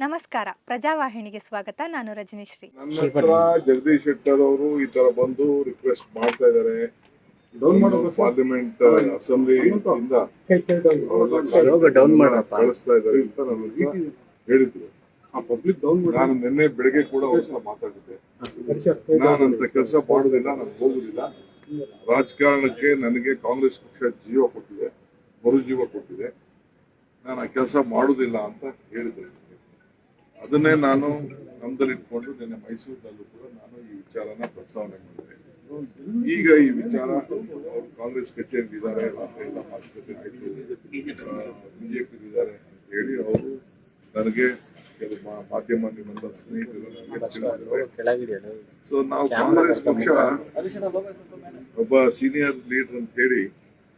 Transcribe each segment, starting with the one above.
ನಮಸ್ಕಾರ. ಪ್ರಜಾವಾಹಿನಿಗೆ ಸ್ವಾಗತ. ನಾನು ರಜನೀಶ್ರೀ. ನನ್ನ ಹತ್ರ ಜಗದೀಶ್ ಶೆಟ್ಟರ್ ಅವರು ಈ ತರ ಬಂದು ರಿಕ್ವೆಸ್ಟ್ ಮಾಡ್ತಾ ಇದಾರೆ. ಪಾರ್ಲಿಮೆಂಟ್ ಅಸೆಂಬ್ಲಿ ಇಂದ ಮಾಡಪ್ಪ. ಕಳಿಸ್ತಾ ಇದ್ದಾರೆ ಅಂತ ನನಗೆ ಹೇಳಿದ್ರು ಪಬ್ಲಿಕ್ ಡೌನ್ ನಾನು ನಿನ್ನೆ ಬೆಳಿಗ್ಗೆ ಕೂಡ ಅವ್ರ ಮಾತಾಡಿದ್ದೆ. ನಾನು ಅಂತ ಕೆಲಸ ಮಾಡುದಿಲ್ಲ ನಾನು ಹೋಗುದಿಲ್ಲ. ರಾಜಕಾರಣಕ್ಕೆ ನನಗೆ ಕಾಂಗ್ರೆಸ್ ಪಕ್ಷ ಜೀವ ಕೊಟ್ಟಿದೆ ಮರುಜೀವ ಕೊಟ್ಟಿದೆ. ನಾನು ಆ ಕೆಲಸ ಮಾಡುದಿಲ್ಲ ಅಂತ ಹೇಳಿದೆ ಅದನ್ನೇ ನಾನು ನಮ್ದಲ್ಲಿ ಇಟ್ಕೊಂಡು ನಿನ್ನೆ ಮೈಸೂರಿನಲ್ಲೂ ಕೂಡ ನಾನು ಈ ವಿಚಾರನ ಪ್ರಸ್ತಾವನೆ ಮಾಡಿದೆ. ಈಗ ಈ ವಿಚಾರ ಅವರು ಕಾಂಗ್ರೆಸ್ ಕಚೇರಿ ಇದ್ದಾರೆ ಎಲ್ಲ ಮಾತುಕತೆ ಆಯ್ತು. ಬಿಜೆಪಿ ಇದ್ದಾರೆ ಅಂತ ಹೇಳಿ ಅವರು ನನಗೆ ಕೆಲವು ಮಾಧ್ಯಮ ನಿಮ್ಮೆಲ್ಲ ಸ್ನೇಹಿತರು ಸೊ ನಾವು ಕಾಂಗ್ರೆಸ್ ಪಕ್ಷ ಒಬ್ಬ ಸೀನಿಯರ್ ಲೀಡರ್ ಅಂತ ಹೇಳಿ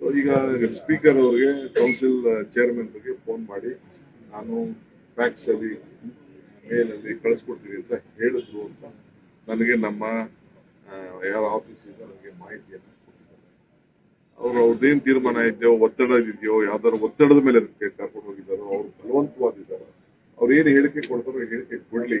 ಈಗ ಸ್ಪೀಕರ್ ಅವರಿಗೆ ಕೌನ್ಸಿಲ್ ಚೇರ್ಮನ್ ಬಗ್ಗೆ ಫೋನ್ ಮಾಡಿ, ನಾನು ಫ್ಯಾಕ್ಸ್ ಅಲ್ಲಿ ಮೇಲ್ ಅಲ್ಲಿ ಕಳಿಸ್ಕೊಡ್ತೀನಿ ಅಂತ ಹೇಳಿದ್ರು ಅಂತ ನನಗೆ ನಮ್ಮ ಯಾರ ಆಫೀಸ್ ಆಫೀಸಿಂದ ನನಗೆ ಮಾಹಿತಿಯನ್ನು ಕೊಟ್ಟಿದ್ದಾರೆ. ಅವ್ರು ಅವ್ರದ್ದೇನು ತೀರ್ಮಾನ ಇದೆಯೋ, ಒತ್ತಡ ಇದೆಯೋ, ಯಾವ್ದಾದ್ರು ಒತ್ತಡದ ಮೇಲೆ ಅದಕ್ಕೆ ಕರ್ಕೊಂಡು ಹೋಗಿದ್ದಾರೋ, ಅವ್ರು ಬಲವಂತವಾಗಿದ್ದಾರೋ, ಅವ್ರು ಏನು ಹೇಳಿಕೆ ಕೊಡ್ತಾರೋ ಹೇಳಿಕೆ ಕೊಡ್ಲಿ